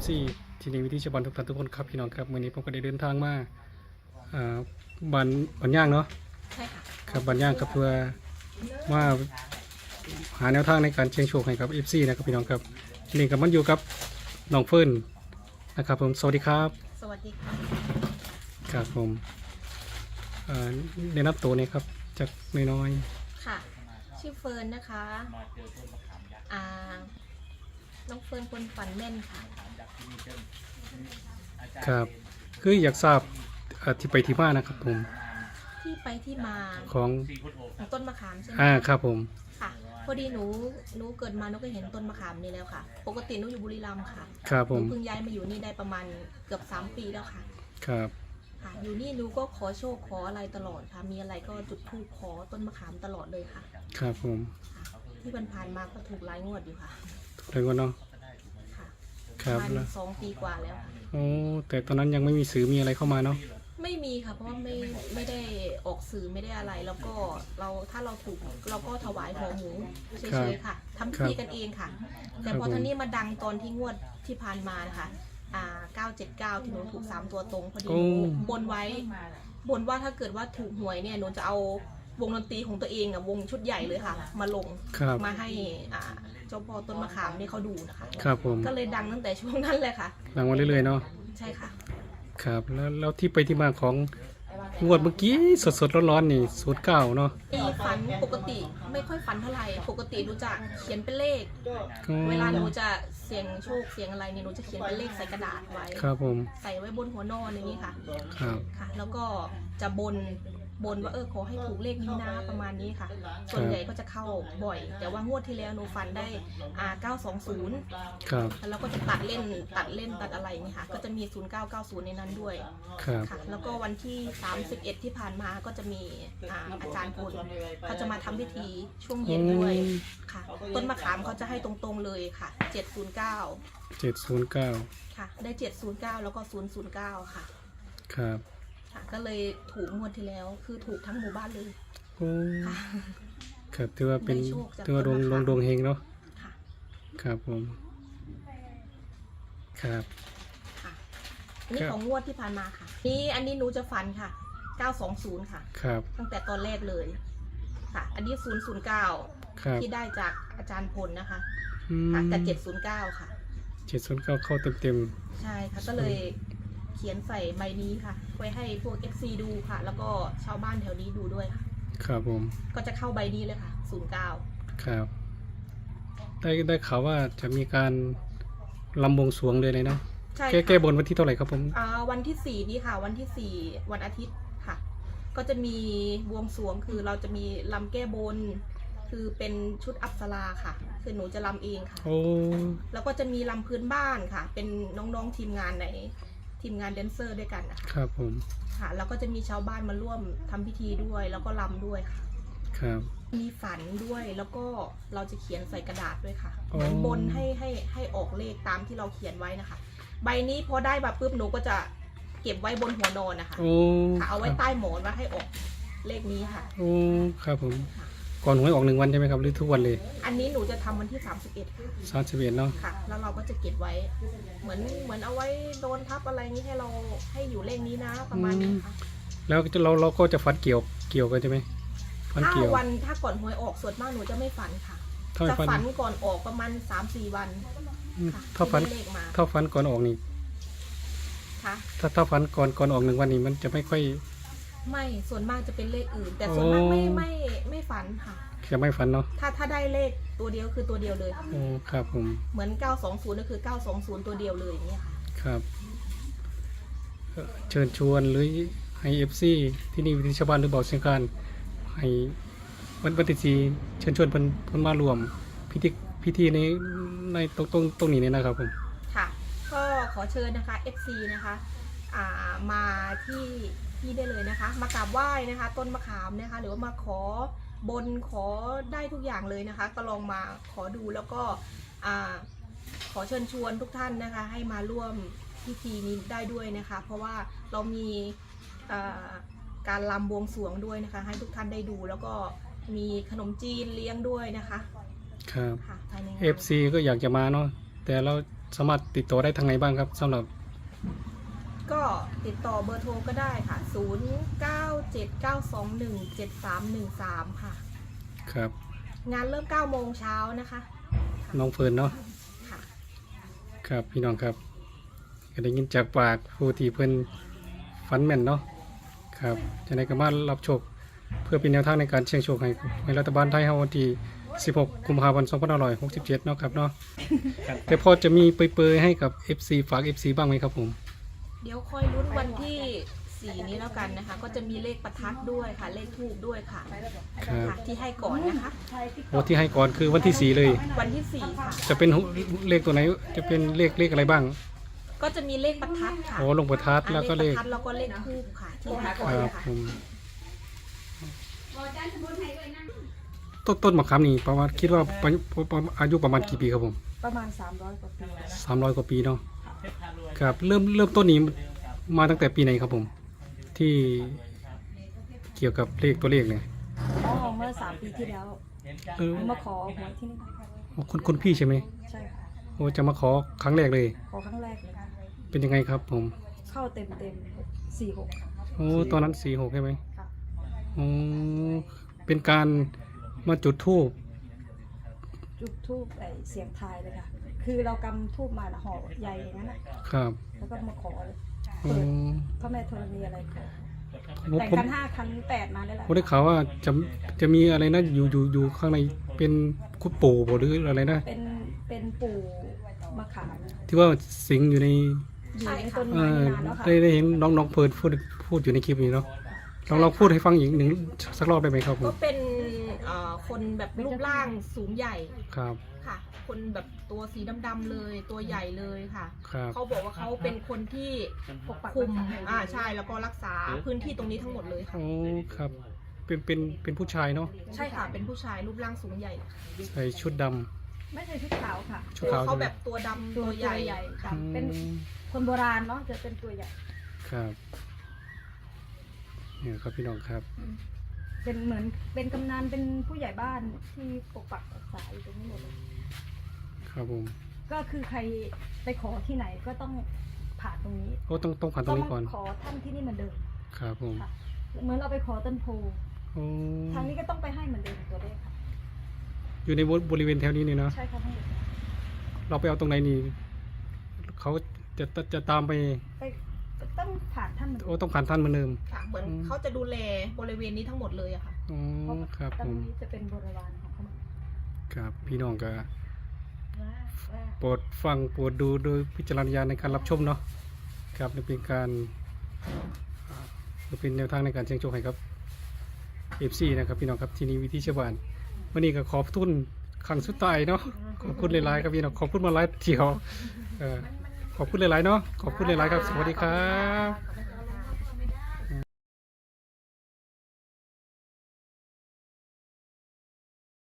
FC ที่นี่วิธีชาวบ้านทุกท่านทุกคนครับพี่น้องครับวันนี้ผมก็ได้เดินทางมาอ่าบ้านบ้านย่างเนาะใช่ค่ะครับบ้านย่างครับเพื่อมาหาแนวทางในการเชียงโชคให้กับ FC นะครับพี่น้องครับทีนี่กับมันอยู่กับน้องเฟิร์นนะครับผมสวัสดีครับสวัสดีค่ะครับผมเอ่อได้นับตัวนี้ครับจากน้อยค่ะ ชื่อเฟิร์นนะคะ อ่า น้องเฟิร์นคนฝันแม่นค่ะๆครับ คืออยากทราบเอ่อที่ไปที่มานะครับผม ที่ไปที่มาของ ของต้นมะขามใช่ไหมอ่า ครับผม ค่ะ พอดีหนูหนูเกิดมาหนูก็เห็นต้นมะขามนี่แล้วค่ะ ปกติหนูอยู่บุรีรัมย์ค่ะครับหผนูม เพิ่งย้ายมาอยู่นี่ได้ประมาณเกือบสามปีแล้วค่ะ ครับ ค่ะ อยู่นี่หนูก็ขอโชคขออะไรตลอดค่ะ มีอะไรก็จุดธูปขอต้นมะขามตลอดเลยค่ะ ครับผมค่ะที่ผ่านๆมาก็ถูกหลายงวดอยู่ค่ะ ถูกเลยว่าเนาะค่ะครับประมาแล้วณสองปีกว่าแล้วค่ะโอ้แต่ตอนนั้นยังไม่มีสื่อมีอะไรเข้ามาเนาะไม่มีค่ะเพราะว่าไม่ไม่ได้ออกสื่อไม่ได้อะไร แล้วก็เราถ้าเราถูกเราก็ถวายหัวหมูเฉยๆค่ะทำพิธีกันเองค่ะ แต่พอท่านี้มาดังตอนที่งวดที่ผ่านมานะคะอ่า979ที่หนูถูก3ตัวตรงพอดีโอ้หนูบนไว้บนว่าถ้าเกิดว่าถูกหวยเนี่ยหนูจะเอา วงดนตรีของตัวเองอะวงชุดใหญ่เลยค่ะ มาลงครับมาให้อ่าเจ้าพ่อต้นมะขามเนี่ยเขาดูนะคะ ครับผมก็เลยดังตั้งแต่ช่วงนั้นเลยค่ะหลังวันเรื่อยๆเนาะใช่ค่ะ ครับ แล้วแล้วที่ไปที่มาของงวดเมื่อกี้สดๆร้อนๆนี่สูตรเก้าเนาะมีฝันปกติไม่ค่อยฝันเท่าไหร่ปกติหนูจะเขียนเป็นเลขอ๋อเวลาหนูจะเสียงโชคเสียงอะไรเนี่ยหนูจะเขียนเป็นเลขใส่กระดาษไว้ ครับผม ใส่ไว้บนหัวนอนอย่างนี้ค่ะ ครับ ค่ะ แล้วก็จะบน บนว่าเออขอให้ถูกเลขนี้นะประมาณนี้ค่ะ ส่วนใหญ่ก็จะเข้าบ่อย แต่ว่างวดที่แล้วหนูฝันได้อ่า920ครับแล้วก็จะตัดเล่นตัดเล่นตัดอะไรอย่างนี้ค่ะ ก็จะมี 0990 ในนั้นด้วยครับค่ะแล้วก็วันที่ 31 ที่ผ่านมาก็จะมีอ่าอาจารย์พลเขาจะมาทำพิธีช่วงเย็นด้วยค่ะ ต้นมะขามเขาจะให้ตรงๆเลยค่ะ 709เจ็ดศูนย์เก้าค่ะ ได้ 709 แล้วก็ 009 ค่ะ ครับ ค่ะก็เลยถูกงวดที่แล้ว คือถูกทั้งหมู่บ้านเลยโอ้ค่ะ ครับถือว่าเป็นได้โชคจากถือว่าดวงต้นมะขามดวงดวงเฮงเนาะค่ะ ครับผม ครับ ค่ะอันนี้ครับ ของงวดที่ผ่านมาค่ะ นี่อันนี้หนูจะฝันค่ะ 920 ค่ะ ครับตั้งแต่ตอนแรกเลย ค่ะ อันนี้ 009 ครับที่ได้จากอาจารย์พลนะคะอืมค่ะกับ709 ค่ะ เจ็ดศูนย์เก้าเข้าเต็มเต็ม ใช่ค่ะก็เลย เขียนใส่ใบนี้ค่ะ ไว้ให้พวก FC ดูค่ะ แล้วก็ชาวบ้านแถวนี้ดูด้วยค่ะๆครับผม ก็จะเข้าใบนี้เลยค่ะ09ครับ ได้ได้ข่าวว่าจะมีการลำบวงสรวงเลยเลยนะใช่แก้ค่ะแก้บนวันที่เท่าไหร่ครับผม อ่าวันที่สี่นี้ค่ะ วันที่สี่วันอาทิตย์ค่ะ ก็จะมีบวงสรวงคือเราจะมีลำแก้บน คือเป็นชุดอัปสราค่ะ คือหนูจะลำเองค่ะ โอ้ แล้วก็จะมีลำพื้นบ้านค่ะ เป็นน้องๆทีมงานใน ทีมงานแดนเซอร์ด้วยกันนะคะครับผมค่ะแล้วก็จะมีชาวบ้านมาร่วมทำพิธีด้วย แล้วก็ลำด้วยค่ะ ครับ มีฝันด้วยแล้วก็เราจะเขียนใส่กระดาษด้วยค่ะอ๋อ เหมือนบนให้ให้ให้ออกเลขตามที่เราเขียนไว้นะคะ ใบนี้พอได้มาปุ๊บหนูก็จะเก็บไว้บนหัวนอนนะคะโอ้ค่ะเอาไว้ครับใต้หมอนว่าให้ออกเลขนี้ค่ะ โอ้ครับผม ก่อนหวยออกหนึ่งวันใช่ไหมครับหรือทุกวันเลยอันนี้หนูจะทำวันที่ 31ค่ะสามสิบเอ็ดเนาะค่ะ แล้วเราก็จะเก็บไว้ เหมือนเหมือนเอาไว้โดนทับอะไรนี้ให้เราให้อยู่เลขนี้นะประมาณนี้ค่ะแล้วเราเราก็จะฟันเกี่ยวเกี่ยวกันใช่ไหมฟันถ้าเกี่ยววันถ้าก่อนหวยออกส่วนมากหนูจะไม่ฝันค่ะเท่าไหร่จะฟันฝันก่อนออกประมาณ3-4วันค่ะเท่าฟันที่ได้เลขมาเท่าฟันก่อนออกนี่ ค่ะ ถ้าถ้าฟันก่อนก่อนออกหนึ่งวันนี้มันจะไม่ค่อย ไม่ส่วนมากจะเป็นเลขอื่น แต่ส่วนมากไม่โอ้ไม่ไม่ฝันค่ะ จะไม่ฟันเนาะถ้าถ้าได้เลขตัวเดียวคือตัวเดียวเลยค่ะโอ้ครับผม เหมือน 920ก็คือ 920 ตัวเดียวเลยอย่างเงี้ยค่ะครับเอ่อเชิญชวนหรือให้เอฟซีที่นี่วิทยชาวบ้านหรือเบาเสียงการให้วันวันที่สี่เชิญชวนเพิ่นเพิ่นมารวมพิธีพิธีในในตรงตรงตรงนี้เนี่ยนะครับผม ค่ะ ก็ขอเชิญนะคะ FC นะคะอ่ามาที่ ที่ได้เลยนะคะ มากราบไหว้นะคะ ต้นมะขามนะคะ หรือว่ามาขอบนขอได้ทุกอย่างเลยนะคะ ก็ลองมาขอดูแล้วก็อ่าขอเชิญชวนทุกท่านนะคะ ให้มาร่วมพิธีนี้ได้ด้วยนะคะ เพราะว่าเรามีอ่าการลำบวงสรวงด้วยนะคะ ให้ทุกท่านได้ดู แล้วก็มีขนมจีนเลี้ยงด้วยนะคะครับค่ะภายในงานเอฟซีก็อยากจะมาเนาะแต่เราสามารถติดต่อได้ทางไหนบ้างครับสำหรับ ก็ติดต่อเบอร์โทรก็ได้ค่ะ 0 9 7 9 2 1 7 3 1 3 ค่ะ ครับ งานเริ่ม9โมงเช้านะคะ น้องเฟิร์นเนาะค่ะ ครับพี่น้องครับก็ได้ยินจากปากผู้ที่เพิ่นฝันแม่นเนาะครับจะได้ก็มารับโชคเพื่อเป็นแนวทางในการเสี่ยงโชคให้ให้รัฐบาลไทยเฮาวันที่ 16 กุมภาพันธ์ 2567 เนาะครับเนาะแต่พอจะมีเปรยๆให้กับ FC ฝาก FC บ้างไหมครับผม เดี๋ยวคอยลุ้นวันที่4นี้แล้วกันนะคะ ก็จะมีเลขประทัดด้วยค่ะ เลขทูบด้วยค่ะครับค่ะ ที่ให้ก่อนนะคะ โอ้ที่ให้ก่อนคือวันที่4เลย วันที่4ค่ะ จะเป็นเลขตัวไหน จะเป็นเลขเลขอะไรบ้างก็จะมีเลขประทัดค่ะโอ้ลงประทัดแล้วก็เลขประทัดแล้วก็เลขทูบค่ะ ที่ให้คก่อนรับค่ะผมต้นต้นมะขามนี่ประมาณคิดว่าประประประอายุประมาณกี่ปีครับผมประมาณ 300กว่าปีสามร้อยกว่าปีเนาะ ครับเริ่มเริ่มต้นนี้มาตั้งแต่ปีไหนครับผม ที่เกี่ยวกับเลขตัวเลขเนี่ยอ๋อเมื่อ3ปีที่แล้วเออมาขอหวยที่นี่คุณคุณพี่ใช่ไหมใช่ค่ะโอ้จะมาขอครั้งแรกเลย ขอครั้งแรกเลยเป็นยังไงครับผม เข้าเต็มเต็มสี่หกโอ้ตอนนั้นสี่หกใช่ไหมค่ะโอ้เป็นการมาจุดทูบจุดทูบไอเสียงทายเลยค่ะ คือเรากำทูบมาน่ะห่อใหญ่อย่างนั้นน่ะครับแล้วก็มาขอเลยโอ้เปิดพระแม่ธรณีอะไรขอผมแต่งผมกันห้าคันแปดมาได้แหละผมได้ข่าวว่าจะจะมีอะไรนะอยู่อยู่อยู่ข้างในเป็นคุณปู่บ่หรืออะไรนะเป็นเป็นปู่มะขามที่ว่าสิงอยู่ในอยู่ในต้นเอไม้อนานแล้วค่ะได้ได้เห็นน้องน้องเพิร์ดพูดพูดอยู่ในคลิปนี้เนาะลองลองพูดให้ฟังอีกหนึ่งสักรอบได้ไหมครับผก็มเป็นเอ่อคนแบบรูปร่างสูงใหญ่ครับ ค่ะ คนแบบตัวสีดำๆเลยตัวใหญ่เลยค่ะ ครับ เขาบอกว่าเขาเป็นคนที่ปกคุมอ่าใช่แล้วก็รักษาพื้นที่ตรงนี้ทั้งหมดเลยค่ะ โอ้ ครับ เป็น เป็น เป็นผู้ชายเนาะ ใช่ค่ะเป็นผู้ชายรูปร่างสูงใหญ่ใส่ชุดดำ ไม่ใช่ชุดขาวค่ะชุดตัวขาวเขาใช่ไหมแบบตัวดำตัตัววใหใหญ่ญ่ใหญ่ค่ะอืมเป็นคนโบราณเนาะจะเป็นตัวใหญ่ ครับ เนี่ยครับพี่น้องครับ เป็นเหมือนเป็นกำนันเป็นผู้ใหญ่บ้านที่ปกปักรักษาอยู่ตรงนี้หมดเลยครับผมก็คือใครไปขอที่ไหนก็ต้องผ่านตรงนี้โอ้ต้องต้องผ่านตรงนี้ก่อนขอท่านที่นี่เหมือนเดิมครับผมค่ะเหมือนเราไปขอต้นโพโอ้ทางนี้ก็ต้องไปให้เหมือนเดิมตัวเลขค่ะอยู่ในบริเวณแถวนี้นี่เนาะใช่ค่ะทั้งหมด เราไปเอาตรงไหนนี่เขาจะจะจะตามไปไป ต้องผ่านท่านเหมือนเดิโอ้มต้องผ่านท่านเหมือนเดิม ค่ะเหมือนอืม เขาจะดูแลบริเวณนี้ทั้งหมดเลยอะค่ะ อ๋อครับตผรงมนี้จะเป็นบริวารของเขาหมดครับพี่น้องก็โปรดฟังโปรดดูโดยพิจารณญาณในการรับชมเนาะครับนี่เป็นการอ่านี่เป็นแนวทางในการเชียงโชคให้ครับเอฟซีนะครับพี่น้องครับที่นี่วิธีชาวบ้านวันนี้ก็ขอบทุนขังสุดท้ายเนาะขอบคุณหลายๆครับพี่น้องขอบคุณมาหลายเที่ยวเออ ขอบคุณหลายๆเนาะขอบคุณหลายๆครับ สวัสดีครับ